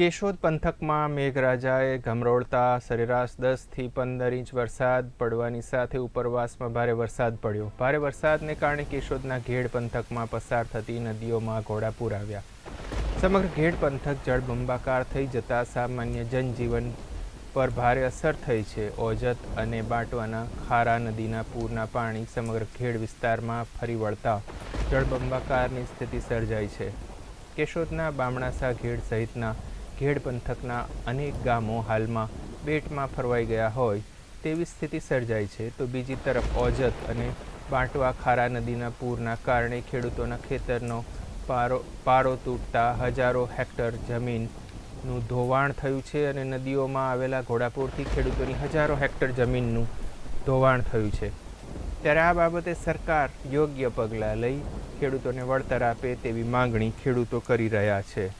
કેશોદ પંથકમાં મેઘરાજાએ ગમરોળતા, સરેરાશ દસથી પંદર ઇંચ વરસાદ, પડવાની સાથે ઉપરવાસમાં ભારે વરસાદ પડ્યો. ભારે વરસાદને કારણે કેશોદના ઘેડ પંથકમાં પસાર થતી નદીઓમાં ઘોડાપૂર આવ્યા સમગ્ર ઘેડ પંથક જળબંબાકાર થઈ જતા સામાન્ય જનજીવન પર ભારે અસર થઈ છે. ઓજત અને બાંટવાના ખારા નદીના પૂરના પાણી સમગ્ર ઘેડ વિસ્તારમાં ફરી વળતા જળબંબાકારની સ્થિતિ સર્જાઈ છે. કેશોદના બામણાસા ઘેડ સહિતના ઘેડ પંથકના અનેક ગામો હાલમાં બેટમાં ફરવાઈ ગયા હોય તેવી સ્થિતિ સર્જાઈ છે. તો બીજી તરફ ઓજત અને બાંટવા ખારા નદીના પૂરના કારણે ખેડૂતોના ખેતરનો પારો પારો તૂટતા હજારો હેક્ટર જમીનનું ધોવાણ થયું છે અને નદીઓમાં આવેલા ઘોડાપુરથી ખેડૂતોની હજારો હેક્ટર જમીનનું ધોવાણ થયું છે. ત્યારે આ બાબતે સરકાર યોગ્ય પગલાં લઈ ખેડૂતોને વળતર આપે તેવી માંગણી ખેડૂતો કરી રહ્યા છે.